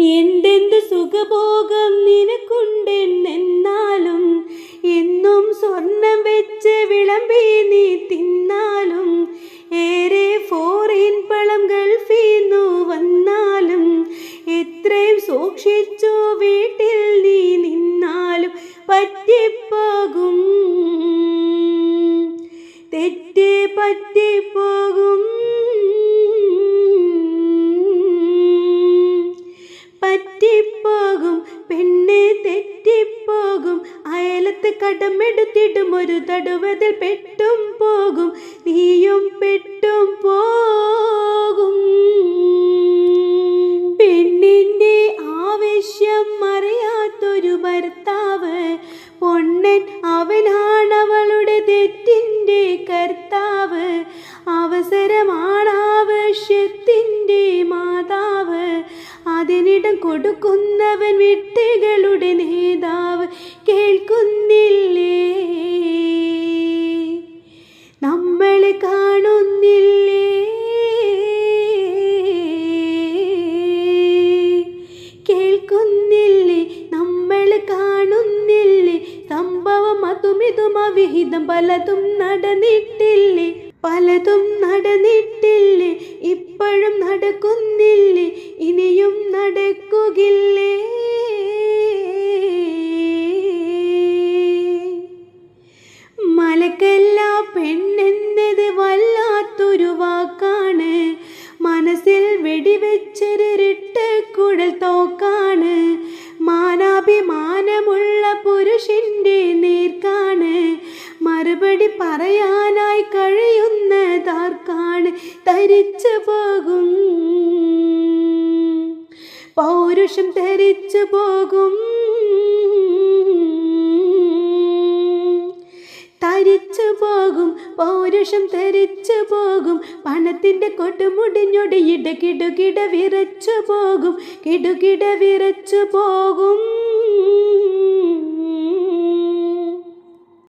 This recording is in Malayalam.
എന്തെന്ത് സുഖഭോഗം നിനക്കുണ്ടെന്നെന്നാലും എന്നും സ്വർണം വെച്ച് വിളമ്പി നീ തിന്നാലും ഏറെ ഫോറിൻ പളം ഗൾഫീന്നു വന്നാലും എത്രയും സൂക്ഷിച്ചു വീട്ടിൽ നീ നിന്നാലും പറ്റിപ്പോകും. തെറ്റ് പറ്റിപ്പോകും. കടമെടുത്തിടും ഒരു തടുവതിൽ പെട്ടും പോകും നീയും പെട്ടും പോകും. പെണ്ണിന്റെ ആവശ്യം അറിയാത്തൊരു ഭർത്താവ് പൊണ്ണൻ അവനാണവളുടെ തെറ്റിന്റെ കർത്താവ് അവസരമാണാവശ്യത്തിന്റെ മാതാവ്. അതിനിടം കൊടുക്കുന്നവൻ വിട്ടുകളുടെ ഇതും അവിഹിതം പലതും നടന്നിട്ടില്ലേ? പലതും നടന്നിട്ടില്ലേ? ഇപ്പോഴും നടക്കുന്നില്ലേ? ഇനിയും നടക്കുകില്ലേ? മലക്കല്ല പെണ്ണെന്നത് വല്ലാത്തൊരു വാക്കാണ്. മനസ്സിൽ വെടിവെച്ചൊരിട്ട് കുഴൽ തോക്കാണ്. മാനാഭിമാനമുള്ള പുരുഷന്റെ മറുപടി പറയാനായി കഴിയുന്നതാർക്കാണ് തരിച്ചു പോകും? പൗരുഷം ധരിച്ചു പോകും. തരിച്ചു പോകും പൗരുഷം ധരിച്ചു പോകും. പണത്തിന്റെ കൊട്ടുമുടിഞ്ഞൊടിയിട കിടുകിട വിറച്ചു പോകും. കിടുകിട വിറച്ചു പോകും.